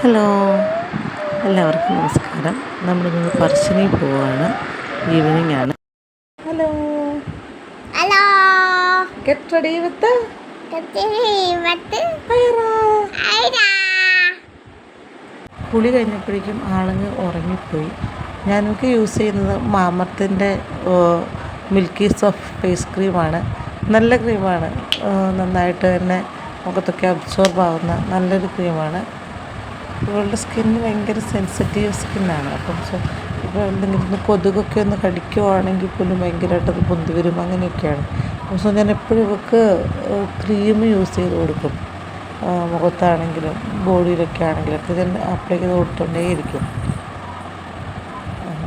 Hello. എല്ലാവർക്കും നമസ്കാരം. നമ്മളിന്ന് പറശ്ശിനി പോവാണ്. ഈവനിങ് ആണ് hello. Hello get ready with കുളി കഴിഞ്ഞപ്പോഴേക്കും ആളുങ്ങ് ഉറങ്ങിപ്പോയി. ഞാനൊക്കെ യൂസ് ചെയ്യുന്നത് മാമത്തിന്റെ മിൽക്കി സോഫ്റ്റ് ഫേസ് ക്രീമാണ് നല്ല ക്രീമാണ് നന്നായിട്ട് തന്നെ മുഖത്തൊക്കെ അബ്സോർബ് ആവുന്ന നല്ലൊരു ക്രീമാണ് ഇവളുടെ സ്കിന്ന് ഭയങ്കര സെൻസിറ്റീവ് സ്കിന്നാണ് അപ്പം ഇപ്പോൾ എന്തെങ്കിലും കൊതുകൊക്കെ ഒന്ന് കടിക്കുവാണെങ്കിൽ പോലും ഭയങ്കരമായിട്ട് അത് പൊന്തി വരും. അങ്ങനെയൊക്കെയാണ്. അപ്പം സോ ഞാൻ എപ്പോഴും ഇവൾക്ക് ക്രീം യൂസ് ചെയ്ത് കൊടുക്കും. മുഖത്താണെങ്കിലും ബോഡിയിലൊക്കെ ആണെങ്കിലും ആണെങ്കിലൊക്കെ ഞാൻ അപ്ലൈ ചെയ്ത് കൊടുത്തോണ്ടേ ഇരിക്കും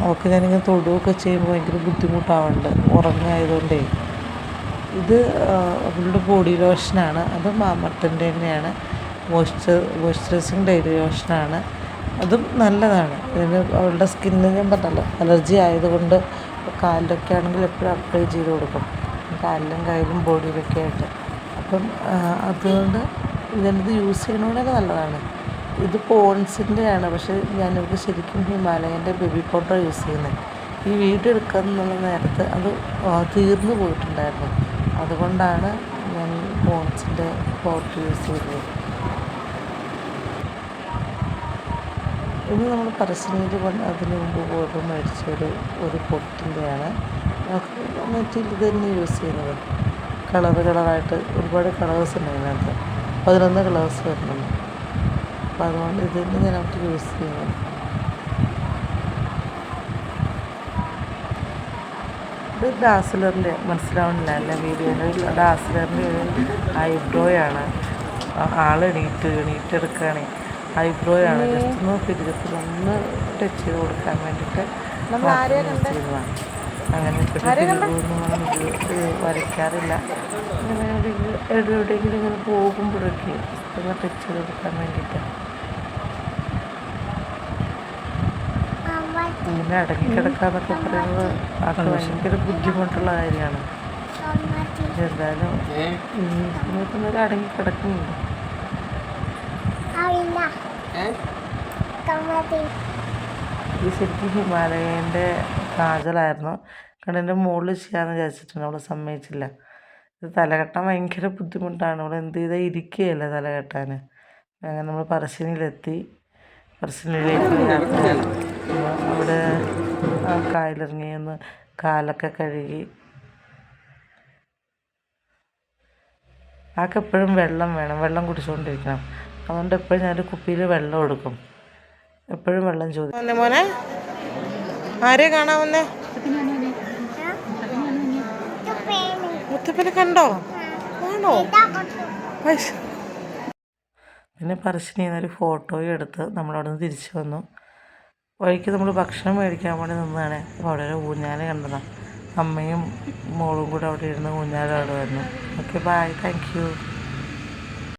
അവൾക്ക് ഞാനിങ്ങനെ തൊടുകയൊക്കെ ചെയ്യുമ്പോൾ ഭയങ്കര ബുദ്ധിമുട്ടാവുന്നുണ്ട് ഉറങ്ങായതുകൊണ്ടേ. ഇത് അവളുടെ ബോഡി ലോഷനാണ് അത് മാമർട്ടന്റെ തന്നെയാണ്. മോയ്സ്ചർ മോയ്സ്ചറൈസിങ് ഡെയിലി ലോഷനാണ് അതും നല്ലതാണ്. ഇതിന് അവളുടെ സ്കിന്നിന് ഞാൻ പറഞ്ഞല്ലോ അലർജി ആയതുകൊണ്ട് കാലിലൊക്കെ ആണെങ്കിൽ എപ്പോഴും അപ്ലൈ ചെയ്ത് കൊടുക്കും. കാലിലും കയ്യിലും ബോഡിയിലൊക്കെ ആയിട്ട്. അപ്പം അതുകൊണ്ട് ഇതിനത് യൂസ് ചെയ്യണോടൊക്കെ നല്ലതാണ്. ഇത് പോൺസിന്റെ ആണ് പക്ഷേ ഞാനിവർക്ക് ശരിക്കും ഹിമാലയന്റെ ബേബി പൗഡർ യൂസ് ചെയ്യുന്നത് ഈ വീഡിയോ എടുക്കാന്നുള്ള നേരത്ത് അത് തീർന്നു പോയിട്ടുണ്ടായിരുന്നു. അതുകൊണ്ടാണ് ഞാൻ പോൺസിന്റെ പൗഡർ യൂസ് ചെയ്തത്. ഇത് നമ്മൾ പറശ്ശിനിയിൽ കൊണ്ട് അതിന് മുമ്പ് പോയപ്പോൾ മേടിച്ച ഒരു ഒരു പൊട്ടിന്റെയാണ് നെറ്റിൽ ഇത് തന്നെ യൂസ് ചെയ്യുന്നത് കളർ കളറായിട്ട് ഒരുപാട് കളേഴ്സ് ഉണ്ട് അതിനകത്ത്. പതിനൊന്ന് കളേഴ്സ് വരുന്നുണ്ട്. അപ്പോൾ അതുകൊണ്ട് ഇത് തന്നെ ഞാൻ അവർക്ക് യൂസ് ചെയ്യുന്നത്. ഇത് ഡാസിലറിന്റെ മനസ്സിലാവുന്നില്ല അല്ല വീഡിയോയിൽ? ഡാസിലറിന്റെ ഒരു ഐബ്രോയാണ് ആൾ എണീറ്റ് എണീറ്റ് എടുക്കുകയാണ് ഐബ്രോയാണ്. ജസ്റ്റ് ഒന്ന് ജസ്റ്റ് ഒന്ന് ടച്ച് ചെയ്ത് കൊടുക്കാൻ വേണ്ടിയിട്ട് ചെയ്തതാണ് അങ്ങനെ വരയ്ക്കാറില്ല. അങ്ങനെ എവിടെയെങ്കിലും ഇങ്ങനെ പോകുമ്പോഴൊക്കെ ഒന്ന് ടച്ച് ചെയ്ത് കൊടുക്കാൻ വേണ്ടിയിട്ട്. ഇങ്ങനെ അടങ്ങിക്കിടക്കാന്നൊക്കെ പറയുന്നത് അത് ഭയങ്കര ബുദ്ധിമുട്ടുള്ള കാര്യമാണ്. എന്തായാലും ഈ സമയത്ത് അടങ്ങി കിടക്കുന്നുണ്ട് ഇത് ശരിക്കും ഹിമാലയന്റെ കാജലായിരുന്നു. കാരണം എന്റെ മുകളിൽ ചെയ്യാമെന്ന് വിചാരിച്ചിട്ടുണ്ട്. അവൾ സമ്മതിച്ചില്ല. ഇത് തലകെട്ടാൻ ഭയങ്കര ബുദ്ധിമുട്ടാണ്. അവൾ എന്ത് ചെയ്താൽ ഇരിക്കുകയല്ല തലകെട്ടാൻ അങ്ങനെ നമ്മൾ പറശ്ശിനിയിലെത്തി. പറശ്ശിനിയിലേക്ക് അവിടെ ആ കായലിറങ്ങി ഒന്ന് കാലൊക്കെ കഴുകി. ആൾക്ക് എപ്പോഴും വെള്ളം വേണം. വെള്ളം കുടിച്ചുകൊണ്ടിരിക്കണം അതുകൊണ്ട് എപ്പോഴും ഞാനൊരു കുപ്പിയിൽ വെള്ളം എടുക്കും എപ്പോഴും വെള്ളം ചോദിക്കും. മോനെ. ആരെ കാണാവുന്നേ മുത്തപ്പനെ കണ്ടോ? കാണോ? പൈസ. പിന്നെ പറശ്ശിനി ഒരു ഫോട്ടോയും എടുത്ത് നമ്മളവിടെ നിന്ന് തിരിച്ചു വന്നു. വഴിക്ക് നമ്മൾ ഭക്ഷണം മേടിക്കാൻ വേണ്ടി നിന്നതാണ്. അപ്പോൾ അവിടെ ഒരു ഊഞ്ഞാല കണ്ടതാണ് അമ്മയും മോളും കൂടെ അവിടെ ഇരുന്ന് ഊഞ്ഞാലാടുമായിരുന്നു ഓക്കെ ബായ് താങ്ക് യു